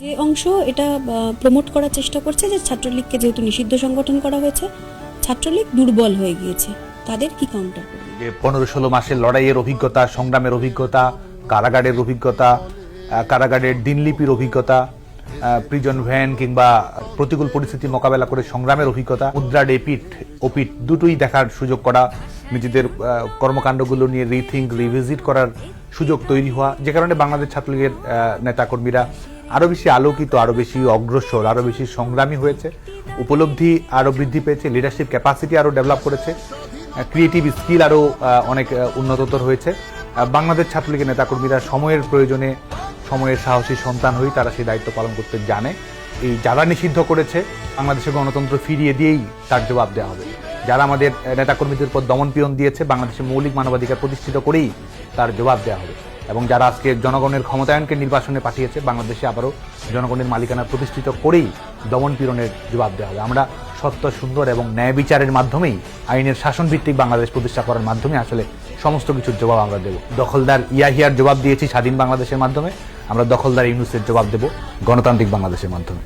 যে অংশ, এটা প্রমোট করার চেষ্টা করছে যে ছাত্রলীগকে যেহেতু নিষিদ্ধ সংগঠন করা হয়েছে, ছাত্রলীগ দুর্বল হয়ে গিয়েছে। তাদের কি কাউন্টার যে পনেরো ষোলো মাসের লড়াইয়ের অভিজ্ঞতা, সংগ্রামের অভিজ্ঞতা, কারাগারের অভিজ্ঞতা কারাগারের দিনলিপির অভিজ্ঞতা প্রিজন ভ্যান কিংবা প্রতিকূল পরিস্থিতি মোকাবেলা করে সংগ্রামের অভিজ্ঞতা, মুদ্রা ডেপিট ওপিট দুটোই দেখার সুযোগ করা, নিজেদের কর্মকাণ্ডগুলো নিয়ে রিথিঙ্ক রিভিজিট করার সুযোগ তৈরি হওয়া, যে কারণে বাংলাদেশ ছাত্রলীগের নেতাকর্মীরা আরও বেশি আলোকিত আরও বেশি অগ্রসর আরও বেশি সংগ্রামী হয়েছে। উপলব্ধি আরও বৃদ্ধি পেয়েছে লিডারশিপ ক্যাপাসিটি আরও ডেভেলপ করেছে ক্রিয়েটিভ স্কিল আরও অনেক উন্নততর হয়েছে। বাংলাদেশ ছাত্রলীগের নেতাকর্মীরা সময়ের প্রয়োজনে সময়ের সাহসী সন্তান হয়ে তারা সেই দায়িত্ব পালন করতে জানে। এই যারা নিষিদ্ধ করেছে বাংলাদেশের গণতন্ত্র ফিরিয়ে দিয়েই তার জবাব দেওয়া হবে। যারা আমাদের নেতাকর্মীদের উপর দমন পীড়ন দিয়েছে, বাংলাদেশের মৌলিক মানবাধিকার প্রতিষ্ঠিত করেই তার জবাব দেওয়া হবে। এবং যারা আজকে জনগণের ক্ষমতায়নকে নির্বাসনে পাঠিয়েছে, বাংলাদেশে আবারও জনগণের মালিকানা প্রতিষ্ঠিত করেই দমন পীড়নের জবাব দেওয়া হবে। আমরা সত্য, সুন্দর এবং ন্যায় বিচারের মাধ্যমেই, আইনের শাসন ভিত্তিক বাংলাদেশ প্রতিষ্ঠা করার মাধ্যমে আসলে সমস্ত কিছুর জবাব আমরা দেব। দখলদার ইয়াহিয়ার জবাব দিয়েছি স্বাধীন বাংলাদেশের মাধ্যমে। আমরা দখলদার ইউনুসের জবাব দেব গণতান্ত্রিক বাংলাদেশের মাধ্যমে।